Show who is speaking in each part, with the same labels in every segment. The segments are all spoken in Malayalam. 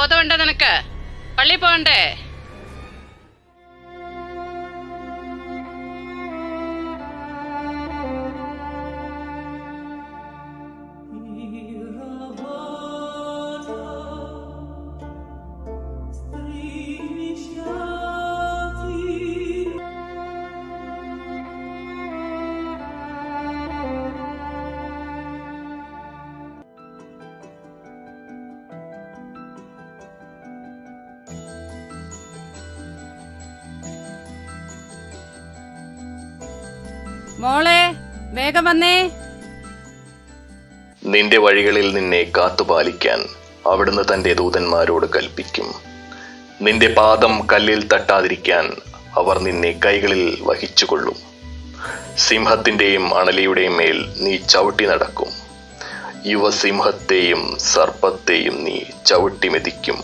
Speaker 1: എത്രയെന്ന് വല്ല ബോധമുണ്ടോ നിനക്ക്? പള്ളി മോളെ വേഗം വന്നേ.
Speaker 2: നിന്റെ വഴികളിൽ നിന്നെ കാത്തുപാലിക്കാൻ അവിടുന്ന് തന്റെ ദൂതന്മാരോട് കൽപ്പിക്കും. നിന്റെ പാദം കല്ലിൽ തട്ടാതിരിക്കാൻ അവർ നിന്നെ കൈകളിൽ വഹിച്ചുകൊള്ളും. സിംഹത്തിന്റെയും അണലിയുടെയും മേൽ നീ ചവിട്ടി നടക്കും. യുവസിംഹത്തെയും സർപ്പത്തെയും നീ ചവിട്ടി മെതിക്കും.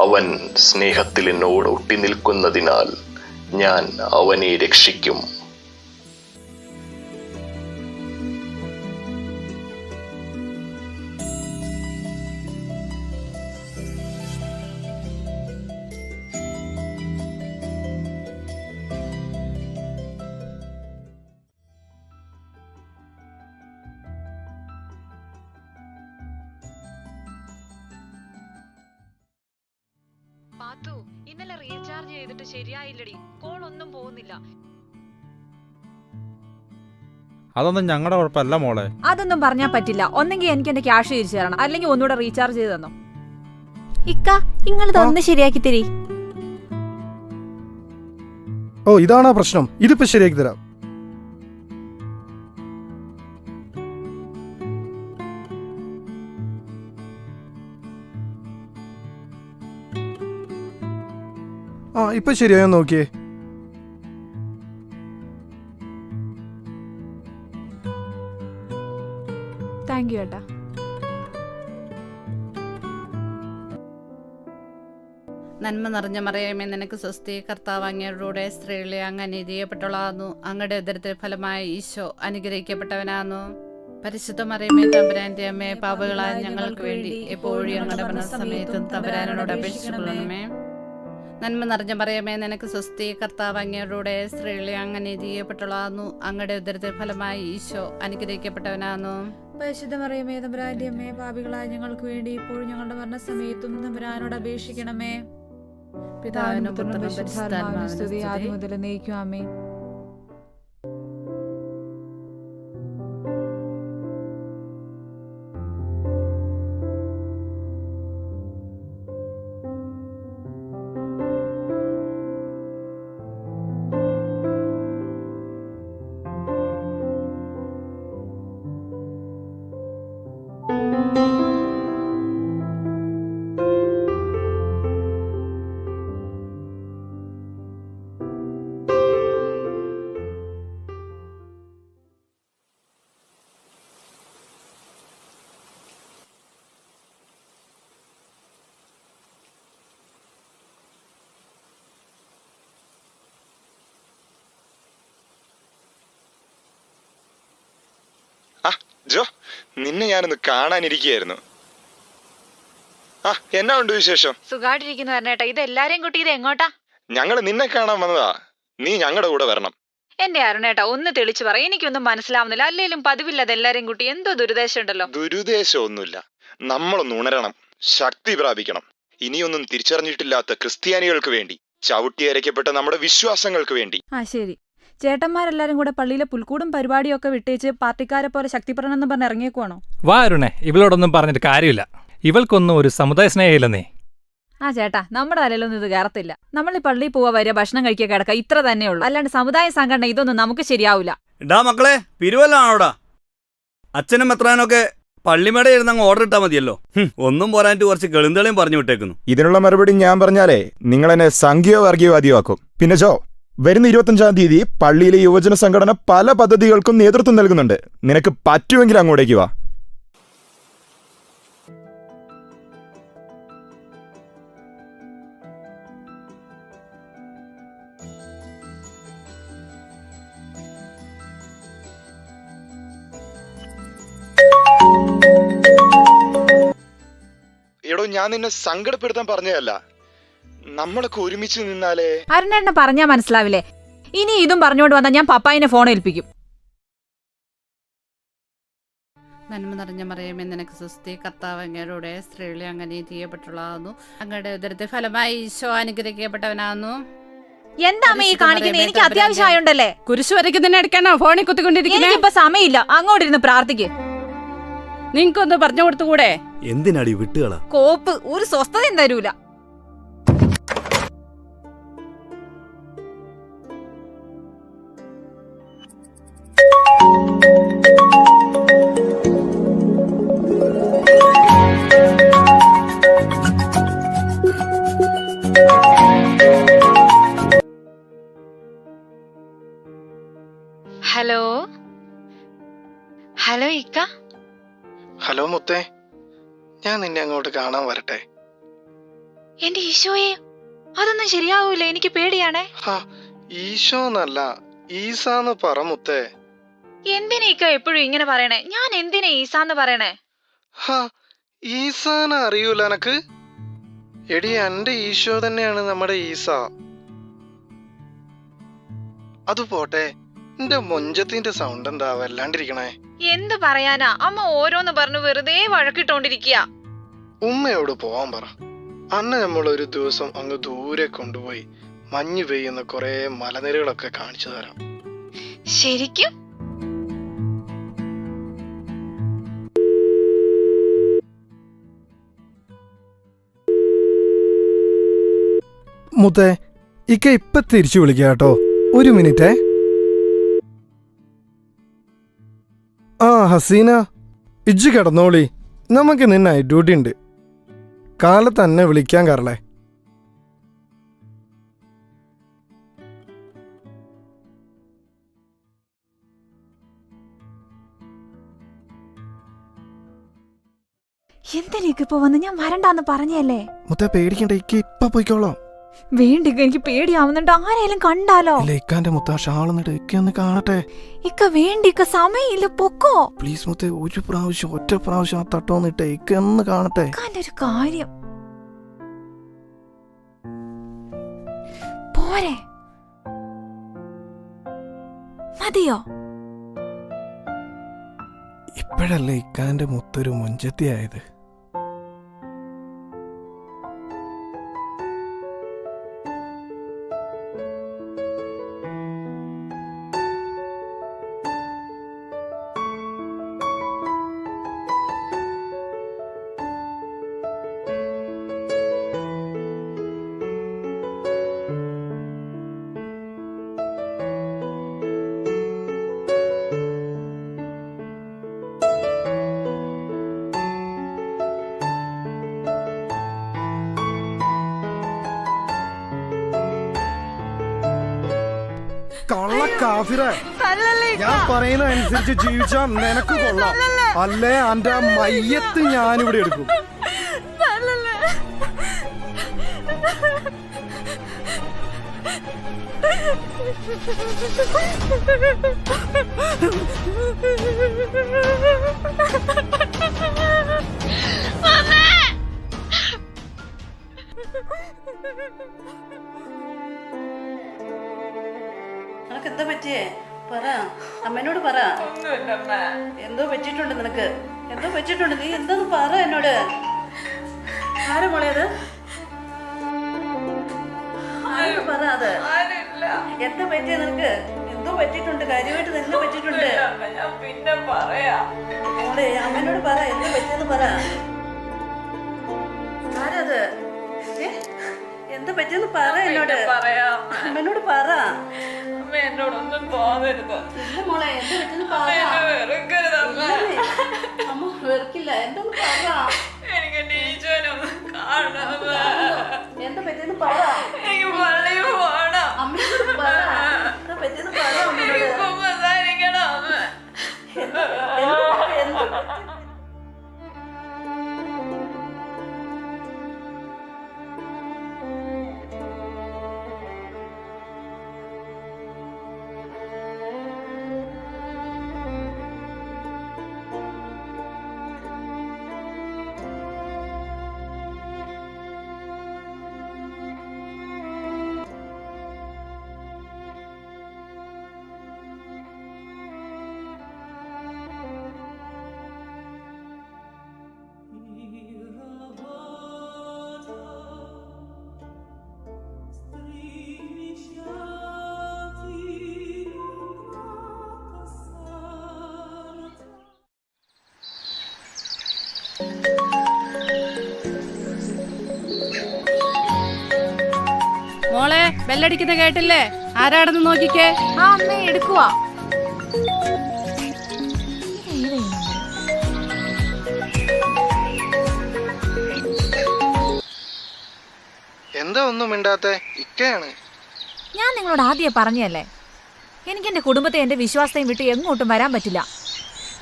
Speaker 2: അവൻ സ്നേഹത്തിൽ എന്നോട് ഒട്ടി നിൽക്കുന്നതിനാൽ ഞാൻ അവനെ രക്ഷിക്കും.
Speaker 3: അതൊന്നും ഞങ്ങളുടെ കുഴപ്പമല്ല മോളെ.
Speaker 4: അതൊന്നും പറഞ്ഞാൽ പറ്റില്ല. ഒന്നെങ്കിൽ എനിക്ക് എന്റെ ക്യാഷ് തിരിച്ചു തരണം. അല്ലെങ്കിൽ ഒന്നുകൂടെ റീചാർജ് ചെയ്ത് തന്നോ.
Speaker 5: ഇക്ക നിങ്ങൾ ഇതൊന്ന് ശരിയാക്കി തരി.
Speaker 6: ഓ ഇതാണോ പ്രശ്നം. ഇതിപ്പോ ശരിയാക്കി തരാം. ആ ഇപ്പൊ ശരിയായോ നോക്കിയേ.
Speaker 4: താങ്ക് യു ഏട്ടാ.
Speaker 1: നന്മ നിറഞ്ഞ മറിയമേ നിനക്ക് സ്വസ്തി കർത്താവ് അങ്ങയുടെ സ്ത്രീകളെ അങ്ങ് അനുഗ്രഹിക്കപ്പെട്ടവളാകുന്നു. അങ്ങയുടെ ഉദരത്തിൽ ഫലമായ ഈശോ അനുഗ്രഹിക്കപ്പെട്ടവനാകുന്നു. പരിശുദ്ധ മറിയമേ തമ്പുരാന്റെ അമ്മയെ പാപകളായ ഞങ്ങൾക്ക് വേണ്ടി എപ്പോഴും ഞങ്ങളുടെ മനസ്സമയത്തും തമ്പുരാനോട് അപേക്ഷിച്ചുകൊള്ളണമേ. നന്മ നിറഞ്ഞ മറിയമേ നിനക്ക് സ്വസ്തി കർത്താവ് അങ്ങയുടെ സ്ത്രീകളെ അങ്ങ് അനുഗ്രഹിക്കപ്പെട്ടവളാകുന്നു. അങ്ങയുടെ ഉദരത്തിൽ ഫലമായ ഈശോ അനുഗ്രഹിക്കപ്പെട്ടവനാകുന്നു.
Speaker 4: പരിശുദ്ധ മറിയമേ തമ്പുരാന്റെ അമ്മയെ പാപികളായ ഞങ്ങൾക്ക് വേണ്ടി ഇപ്പോഴും ഞങ്ങളുടെ മരണസമയത്തും തമ്പുരാനോട് അപേക്ഷിക്കണമേ. പിതാവിനും പുത്രനും പരിശുദ്ധാത്മാവിനും സ്തുതി. ആദ്യം മുതൽ നയിക്കും ആമേ
Speaker 7: ആ ജോ നിന്നെ ഞാനൊന്ന് കാണാനിരിക്കുകയായിരുന്നു. ആ എന്നാ ഉണ്ട് വിശേഷം?
Speaker 8: സുഖായിട്ടിരിക്കുന്നു വരണേട്ടാ ഇത് എല്ലാരെയും കൂട്ടി ഇത് എങ്ങോട്ടാ?
Speaker 7: ഞങ്ങൾ നിന്നെ കാണാൻ വന്നതാ. നീ ഞങ്ങളുടെ കൂടെ വരണം.
Speaker 8: എന്റെ അരുണേട്ടാ ഒന്ന് തെളിച്ചു പറ. എനിക്കൊന്നും മനസ്സിലാവുന്നില്ല. അല്ലെങ്കിലും പതിവില്ലാതെ എല്ലാരെയും കൂട്ടി എന്തോ ദുരുദ്ദേശം ഉണ്ടല്ലോ.
Speaker 7: ദുരുദ്ദേശമൊന്നുമില്ല. നമ്മളൊന്ന് ഉണരണം. ശക്തി പ്രാപിക്കണം. ഇനിയൊന്നും തിരിച്ചറിഞ്ഞിട്ടില്ലാത്ത ക്രിസ്ത്യാനികൾക്ക് വേണ്ടി ചവിട്ടിയരയ്ക്കപ്പെട്ട നമ്മുടെ വിശ്വാസങ്ങൾക്ക് വേണ്ടി.
Speaker 4: ആ ശരി. ചേട്ടന്മാരെല്ലാരും കൂടെ പള്ളിയിലെ പുൽക്കൂടും പരിപാടിയൊക്കെ വിട്ടേച്ച് പാർട്ടിക്കാരെ പോലെ ശക്തിപ്രണം എന്ന് പറഞ്ഞ് ഇറങ്ങിയേക്കുവാണോ?
Speaker 3: വാ അരുണേ. ഇവളോടൊന്നും പറഞ്ഞിട്ട് കാര്യമില്ല. ഇവൾക്കൊന്നും ഒരു സമുദായ സ്നേഹമില്ലെന്നേ
Speaker 4: ആ ചേട്ടാ നമ്മുടെ തലയിലൊന്നും ഇത് കയറത്തില്ല. നമ്മൾ ഈ പള്ളിയിൽ പോവാ വരിക ഭക്ഷണം കഴിക്കുക കിടക്കുക ഇത്ര തന്നെ ഉള്ളൂ അല്ലാണ്ട് സമുദായ സംഘടന ഇതൊന്നും നമുക്ക് ശരിയാവില്ല.
Speaker 9: ഡാ മക്കളെ പിരിവല്ലാണോടാ? അച്ഛനും മെത്രാനൊക്കെ പള്ളിമേടെ ഇരുന്ന് അങ്ങ് ഓർഡർ ഇട്ടാ മതിയല്ലോ. ഒന്നും പോരാഞ്ഞിട്ട് കുറച്ച് കെളുന്തളയും പറഞ്ഞു വിട്ടേക്കുന്നു.
Speaker 10: ഇതിനുള്ള മറുപടി ഞാൻ പറഞ്ഞാലേ നിങ്ങൾ എന്നെ സംഘീയ വർഗീയവാദിയാക്കും പിന്നെ ജോ വരുന്ന ഇരുപത്തഞ്ചാം തീയതി പള്ളിയിലെ യുവജന സംഘടന പല പദ്ധതികൾക്കും നേതൃത്വം നൽകുന്നുണ്ട്. നിനക്ക് പറ്റുമെങ്കിൽ അങ്ങോട്ടേക്ക് വാ.
Speaker 7: എടോ ഞാൻ നിന്നെ സങ്കടപ്പെടുത്താൻ പറഞ്ഞതല്ല. നമ്മളൊക്കെ ഒരുമിച്ച് നിന്നാലേ?
Speaker 4: അരുണേണ്ണ പറഞ്ഞാ മനസ്സിലാവില്ലേ? ഇനി ഇതും പറഞ്ഞുകൊണ്ട് വന്നാൽ ഞാൻ പപ്പായിനെ ഫോൺ ഏൽപ്പിക്കും.
Speaker 11: നന്മ നിറഞ്ഞ മറിയമേ നിനക്ക് സുസ്ഥി കർത്താവ് അങ്ങയുടെ സ്ത്രീകളെ അങ്ങനെ ചെയ്യപ്പെട്ടുള്ളതാകുന്നു. അങ്ങയുടെ ഉദരത്തെ ഫലമായി ഈശോ അനുഗ്രഹിക്കപ്പെട്ടവനാകുന്നു.
Speaker 4: എന്താ അമ്മ ഈ കാണിക്കുന്നത് എനിക്ക് അത്യാവശ്യമായോണ്ടല്ലേ?
Speaker 11: കുരിശു എടുക്കാനോ ഫോണിൽ കുത്തിക്കൊണ്ടിരിക്കുന്നത്
Speaker 4: എനിക്കിപ്പോ സമയമില്ല. അങ്ങോട്ടിരുന്ന് പ്രാർത്ഥിക്ക്.
Speaker 11: നിങ്ങൾക്കൊന്ന് പറഞ്ഞു കൊടുത്തുകൂടെ?
Speaker 9: എന്തിനാടി വിട്ടുകള?
Speaker 4: കോപ്പ് ഒരു സ്വസ്ഥതയും തരൂല.
Speaker 6: മുത്തേ ഞാൻ നിന്നെ അങ്ങോട്ട് കാണാൻ വരട്ടെ.
Speaker 12: എന്റെ ഈശോയെ അതൊന്നും ശരിയാവൂല. എനിക്ക് പേടിയാണേ.
Speaker 6: ഈശോ എന്നല്ല ഈസാന്ന് പറ മുത്തേ.
Speaker 12: എന്തിനാ ഇക്ക എപ്പോഴും ഇങ്ങനെ പറയണേ? ഞാൻ എന്തിനാ ഈസാന്ന് പറയണേ?
Speaker 6: ഈസാന അറിയൂല എനക്ക്? എടി എന്റെ ഈശോ തന്നെയാണ് നമ്മുടെ ഈസ. അത് പോട്ടെ. എന്റെ മൊഞ്ചത്തിന്റെ സൗണ്ട് എന്താ? വല്ലാണ്ടിരിക്കണേ.
Speaker 12: എന്ത് പറയാനാ? അമ്മ ഓരോന്ന് പറഞ്ഞു വെറുതെ വഴക്കിട്ടോണ്ടിരിക്കുക
Speaker 6: ഉമ്മയോട് പോവാൻ പറ. അന്ന് നമ്മൾ ഒരു ദിവസം അങ്ങ് ദൂരെ കൊണ്ടുപോയി മഞ്ഞു പെയ്യുന്ന കുറെ മലനിരകളൊക്കെ കാണിച്ചു തരാം.
Speaker 12: ശരിക്കും?
Speaker 6: മുത്തേ ഇക്ക ഇപ്പൊ തിരിച്ചു വിളിക്കാട്ടോ. ഒരു മിനിറ്റേ. ആ ഹസീന. ഇജ്ജ് കിടന്നോളി. നമുക്ക് നിന്നെ നൈറ്റ് ഡ്യൂട്ടി ഉണ്ട്. കാലത്ത് തന്നെ വിളിക്കാൻ കാരളേ
Speaker 4: എന്തിനേക്ക് ഇപ്പൊ വന്ന്? ഞാൻ വരണ്ടാന്ന് പറഞ്ഞല്ലേ?
Speaker 6: മുത്തേ പേടിക്കണ്ട. ഇക്ക ഇപ്പൊ പോയിക്കോളാം.
Speaker 4: വേണ്ടി എനിക്ക് പേടിയാവുന്നുണ്ട്. ആരെയും കണ്ടാലോ?
Speaker 6: ഇല്ല ഇക്കാന്റെ മുത്ത ഷാളെന്നിട്ട് ഇക്ക ഒന്ന് കാണട്ടെ.
Speaker 4: ഇക്ക വേണ്ടി ഇക്ക സമയമില്ല പൊക്കോ?
Speaker 6: പ്ലീസ് മുത്തേ ഒരു പ്രാവശ്യം ഒറ്റ പ്രാവശ്യം ആ തട്ടോന്നിട്ടേ ഇക്ക ഒന്ന് കാണട്ടെ.
Speaker 4: ഇക്കാന്റെ ഒരു കാര്യം. പോരെ. മതിയോ?
Speaker 6: ഇപ്പോഴല്ലേ ഇക്കാന്റെ മുത്തൊരു മുഞ്ചത്തിയായത് കാഫിറെ ഞാൻ പറയുന്ന അനുസരിച്ച് ജീവിച്ചാ നിനക്ക് കൊള്ളാം. അല്ലേ അന്റെ ആ മയ്യത്ത് ഞാനിവിടെ എടുക്കും.
Speaker 11: നിനക്ക് എന്താ പറ്റിയേ? പറ. അമ്മേനോട് പറ. എന്തോ പറ്റിയിട്ടുണ്ട് നിനക്ക്. എന്തോ പറ്റിയിട്ടുണ്ട്. നീ എന്തോ പറ എന്നോട്. ആരാ മോളേത് പറ അത്? എന്താ പറ്റിയ നിനക്ക്? എന്തോ പറ്റിയിട്ടുണ്ട്. കാര്യമായിട്ട് തന്നെ പറ്റിയിട്ടുണ്ട്? പിന്നെ പറയാ. മോളെ അമ്മേനോട് പറ. എന്താ പറ്റിയെന്ന് പറ. ആരത്? എന്താ പറ്റിയെന്ന് പറ എന്നോട്. അമ്മേനോട് പറ.
Speaker 12: എന്നോടൊന്നും പോകരുത്
Speaker 11: മോളെ പറ്റിയെന്ന് പറ. ഇല്ലെന്നേ. അമ്മ. വെറുക്കില്ല. പറ.
Speaker 12: എനിക്ക് എന്റെ ഈശോനൊന്ന് കാണണം.
Speaker 11: എന്താ പറ്റിയെന്ന് പറ.
Speaker 12: എനിക്ക് പള്ളിയിൽ പോകണം.
Speaker 11: അമ്മ പറ്റിയെന്ന് പറ. അമ്മയോട്.
Speaker 12: സംസാരിക്കണം
Speaker 11: എന്താ?
Speaker 1: ബെല്ലടിക്കുന്ന കേട്ടില്ലേ? ആരാണെന്ന് നോക്കിക്കേ.
Speaker 4: ആ അമ്മേ എടുക്കുക
Speaker 6: എന്താ ഒന്നും മിണ്ടാത്തെ? ഇക്കയാണ്.
Speaker 4: ഞാൻ നിങ്ങളോട് ആദ്യം പറഞ്ഞല്ലേ എനിക്ക് എന്റെ കുടുംബത്തെ എന്റെ വിശ്വാസത്തെയും വിട്ട് എങ്ങോട്ടും വരാൻ പറ്റില്ല.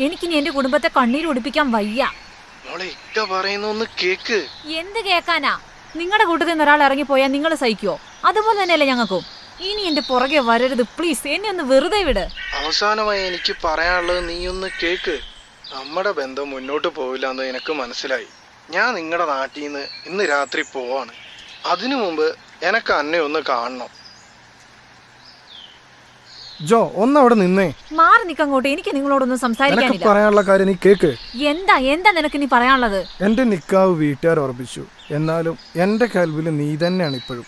Speaker 4: എനിക്കിനി എന്റെ കുടുംബത്തെ കണ്ണീര് ഒടിപ്പിക്കാൻ വയ്യ. എന്ത് കേക്കാനാ? നിങ്ങളുടെ കൂട്ടത്തിൽ നിന്ന് ഒരാൾ ഇറങ്ങിപ്പോയാൽ നിങ്ങൾ സഹിക്കുവോ? അതുപോലെ തന്നെയല്ലേ ഞങ്ങൾക്കും. ഇനി എന്റെ പുറകെ വരരുത് പ്ലീസ് എന്നെ ഒന്ന് വെറുതെ വിട്.
Speaker 6: അവസാനമായി എനിക്ക് പറയാനുള്ളത് നീ ഒന്ന് കേക്ക്. നമ്മുടെ ബന്ധം മുന്നോട്ട് പോവില്ല എന്ന് എനിക്ക് മനസ്സിലായി. ഞാൻ നിങ്ങളുടെ നാട്ടിൽ നിന്ന് ഇന്ന് രാത്രി പോവാണ്. അതിനു മുമ്പ് എനക്ക് അന്നെ ഒന്ന് കാണണം.
Speaker 13: ജോ ഒന്ന് അവിടെ നിന്നേ.
Speaker 4: മാറി നിക്കങ്ങോട്ട് എനിക്ക് നിങ്ങളോടൊന്നും
Speaker 13: നിനക്ക്
Speaker 4: സംസാരിക്കാനില്ല
Speaker 13: പറയാനുള്ള കാര്യം നീ കേക്ക്.
Speaker 4: എന്താ എന്താ നിനക്ക് നീ പറയാനുള്ളത്?
Speaker 13: എന്റെ നിക്കാവ് വീട്ടുകാർ ഉറപ്പിച്ചു. എന്നാലും എന്റെ കൽവിൽ നീ തന്നെയാണ് ഇപ്പോഴും.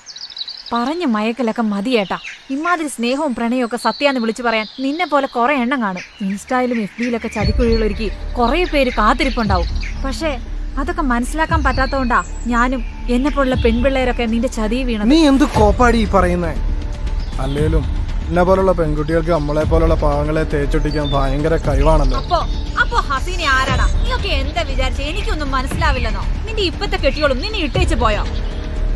Speaker 4: പറഞ്ഞ മയക്കലൊക്കെ മതിയേട്ടാ ഇമാതിരി സ്നേഹവും പ്രണയവും ഒക്കെ സത്യാന്ന് വിളിച്ചു പറയാൻ നിന്നെ പോലെ കുറെ എണ്ണം കാണും. ഇൻസ്റ്റയിലും എഫ് ബിയിലൊക്കെ ചതിക്കുഴികളൊരുക്കി കുറെ പേര് കാത്തിരിപ്പുണ്ടാവും. പക്ഷേ അതൊക്കെ മനസ്സിലാക്കാൻ പറ്റാത്തോണ്ടാ ഞാനും എന്നെ പോലുള്ള പെൺപിള്ളേരൊക്കെ നിന്റെ ചതി വീണത്.
Speaker 13: നീ എന്ത് കോപ്പാടി ഈ പറയുന്നേ? അല്ലേലും എന്നെ പോലുള്ള പെൺകുട്ടികൾക്ക് നമ്മളെ പോലുള്ള പാവങ്ങളെ തേച്ചൊട്ടിക്കാൻ ഭയങ്കര കഴിവാണല്ലോ.
Speaker 4: അപ്പോ അപ്പോ ഹസീനെ ആരാടാ? നീയൊക്കെ എന്താ വിചാരിച്ച? എനിക്കൊന്നും മനസ്സിലാവില്ലെന്നോ? നിന്റെ ഇപ്പത്തെ കെട്ടിയോളും നിന്നെ ഇട്ടേച്ച് പോയോ?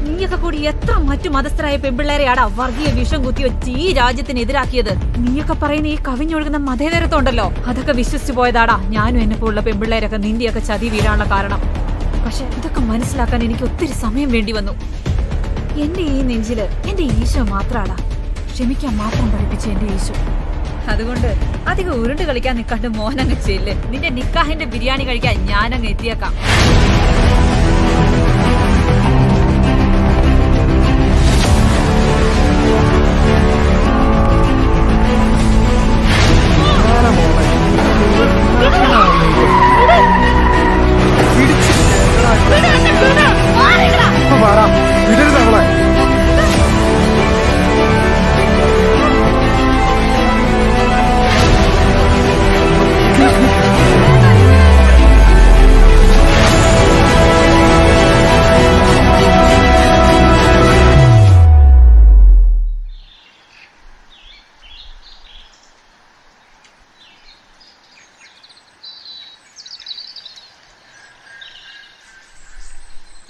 Speaker 4: നീയൊക്കെ കൂടി എത്ര മറ്റു മതസ്ഥരായ പെൺപിള്ളേരെയാടാ വർഗീയ വിഷം കുത്തി വെച്ച് ഈ രാജ്യത്തിന് എതിരാക്കിയത്? നീയൊക്കെ പറയുന്ന ഈ കവിഞ്ഞൊഴുകുന്ന മതേതരത്തോണ്ടല്ലോ അതൊക്കെ വിശ്വസിച്ചു പോയതാടാ. ഞാനും എന്നെ പോലുള്ള പെൺപിള്ളേരൊക്കെ നിന്റെയൊക്കെ ചതി വീഴാനുള്ള കാരണം. പക്ഷെ ഇതൊക്കെ മനസ്സിലാക്കാൻ എനിക്ക് ഒത്തിരി സമയം വേണ്ടി വന്നു. എന്റെ ഈ നെഞ്ചിൽ എന്റെ ഈശോ മാത്രാടാ. ക്ഷമിക്കാൻ മാത്രം പഠിപ്പിച്ച എന്റെ ഈശോ. അതുകൊണ്ട് അധികം ഉരുണ്ട് കളിക്കാൻ നിൽക്കാണ്ട് മോനങ്ങ് ചെല്ല്. നിന്റെ നിക്കാഹിന്റെ ബിരിയാണി കഴിക്കാൻ ഞാനങ്ങ് എത്തിയേക്കാം.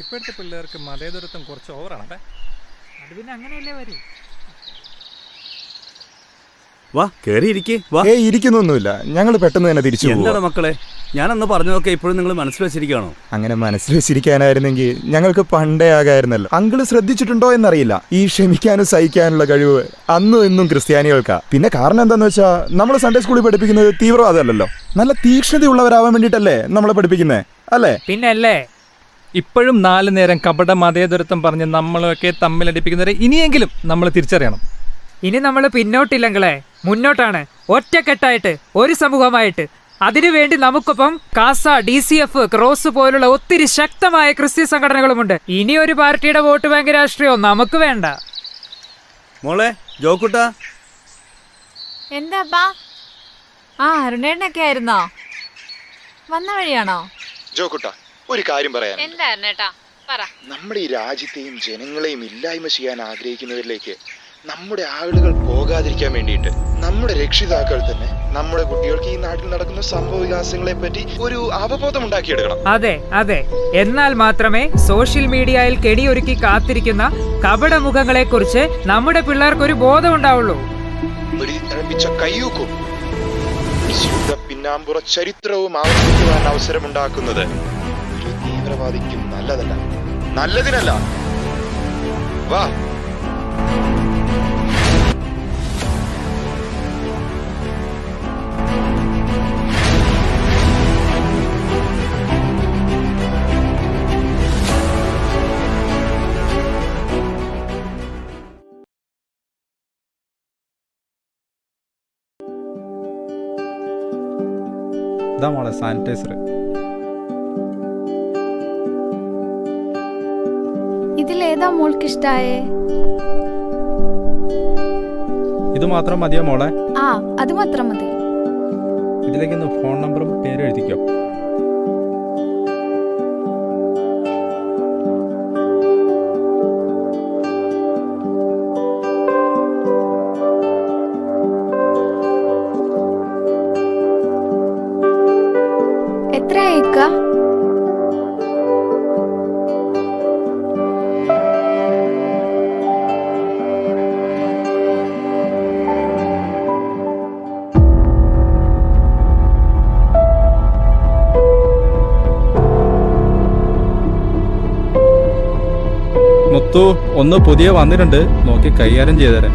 Speaker 3: ഇപ്പോഴത്തെ പിള്ളേർക്ക് മതേതരത്വം കുറച്ച് ഓവറാണ് അത് പിന്നെ അങ്ങനെയല്ലേ വരൂ.
Speaker 9: വാ കേറി ഇരിക്കേ വാ.
Speaker 10: ഏ ഇരിക്കുന്നൊന്നുമില്ല. ഞങ്ങൾ പെട്ടെന്ന് തന്നെ തിരിച്ചു.
Speaker 9: എന്താണ് മക്കളെ? ഞാനന്ന് പറഞ്ഞതൊക്കെ ഇപ്പോഴും നിങ്ങൾ മനസ്സിൽ വെച്ചിരിക്കുകയാണോ?
Speaker 10: അങ്ങനെ മനസ്സിൽ വെച്ചിരിക്കാനായിരുന്നെങ്കിൽ ഞങ്ങൾക്ക് പണ്ടേ ആകായിരുന്നല്ലോ അങ്കിൾ ശ്രദ്ധിച്ചിട്ടുണ്ടോ എന്നറിയില്ല. ഈ ക്ഷമിക്കാനും സഹിക്കാനുള്ള കഴിവ് അന്നും ഇന്നും ക്രിസ്ത്യാനികൾക്കാ. പിന്നെ കാരണം എന്താന്ന് വെച്ചാൽ നമ്മൾ സൺഡേ സ്കൂളിൽ പഠിപ്പിക്കുന്നത് തീവ്രവാദമല്ലല്ലോ. നല്ല തീക്ഷ്ണതയുള്ളവരാവാൻ വേണ്ടിട്ടല്ലേ നമ്മളെ പഠിപ്പിക്കുന്നത് അല്ലേ?
Speaker 3: പിന്നല്ലേ ഇപ്പോഴും നാല് നേരം കപട മതേതരത്വം പറഞ്ഞ് നമ്മളൊക്കെ തമ്മിലടിപ്പിക്കുന്നവരെ ഇനിയെങ്കിലും നമ്മൾ തിരിച്ചറിയണം.
Speaker 14: ഇനി നമ്മൾ പിന്നോട്ടില്ലെങ്കിലേ മുന്നോട്ടാണ് ഒറ്റക്കെട്ടായിട്ട് ഒരു സമൂഹമായിട്ട്. അതിനുവേണ്ടി നമുക്കൊപ്പം CASA D C F cross പോലുള്ള ഒത്തിരി ശക്തമായ ക്രിസ്ത്യൻ സംഘടനകളുമുണ്ട്. ഇനി ഒരു പാർട്ടിയുടെ വോട്ട് ബാങ്ക് രാഷ്ട്രീയവും നമുക്ക് വേണ്ട.
Speaker 9: മോളെ ജോക്കുട്ട.
Speaker 4: എന്താ ആ അരുണേട്ടനൊക്കെ ആയിരുന്നോ? വന്ന വഴിയാണോ?
Speaker 7: ജോക്കുട്ട. ഒരു കാര്യം പറയാൻ നമ്മുടെ ഈ രാജ്യത്തെയും ജനങ്ങളെയും ഇല്ലായ്മ ചെയ്യാൻ ആഗ്രഹിക്കുന്നവരിലേക്ക് നമ്മുടെ ആളുകൾ പോകാതിരിക്കാൻ വേണ്ടിയിട്ട് നമ്മുടെ രക്ഷിതാക്കൾ തന്നെ നമ്മുടെ കുട്ടികൾക്ക് ഈ നാട്ടിൽ നടക്കുന്ന സംഭവ വികാസങ്ങളെ പറ്റി ഒരു അവബോധം ഉണ്ടാക്കിയെടുക്കണം.
Speaker 14: അതെ അതെ. എന്നാൽ മാത്രമേ സോഷ്യൽ മീഡിയയിൽ കെടിയൊരുക്കി കാത്തിരിക്കുന്ന കപട മുഖങ്ങളെ കുറിച്ച് നമ്മുടെ പിള്ളേർക്ക് ഒരു ബോധം ഉണ്ടാവുള്ളൂ.
Speaker 7: ഒരു തിളപ്പിച്ച കയ്യൂക്കും. പിന്നാമ്പുറ ചരിത്രവും ആവർത്തിക്കുവാൻ അവസരമുണ്ടാക്കുന്നത് ഒരു തീവ്രവാദിക്കും നല്ലതല്ല. നല്ലതിനല്ല. വാ.
Speaker 3: ഇതാ മോളെ സാനിറ്റൈസർ
Speaker 4: ഇതിലേതാ മോൾക്ക് ഇഷ്ടായേ
Speaker 3: ഇത് മാത്രം മതിയോ മോളെ?
Speaker 4: ആ അത് മാത്രം മതി.
Speaker 3: ഇതിലേക്ക് ഫോൺ നമ്പറും പേരും എഴുതിക്കോ.
Speaker 15: മുത്തു ഒന്ന് പുതിയ വന്നിട്ടുണ്ട്. നോക്കി കൈകാര്യം ചെയ്തേരെ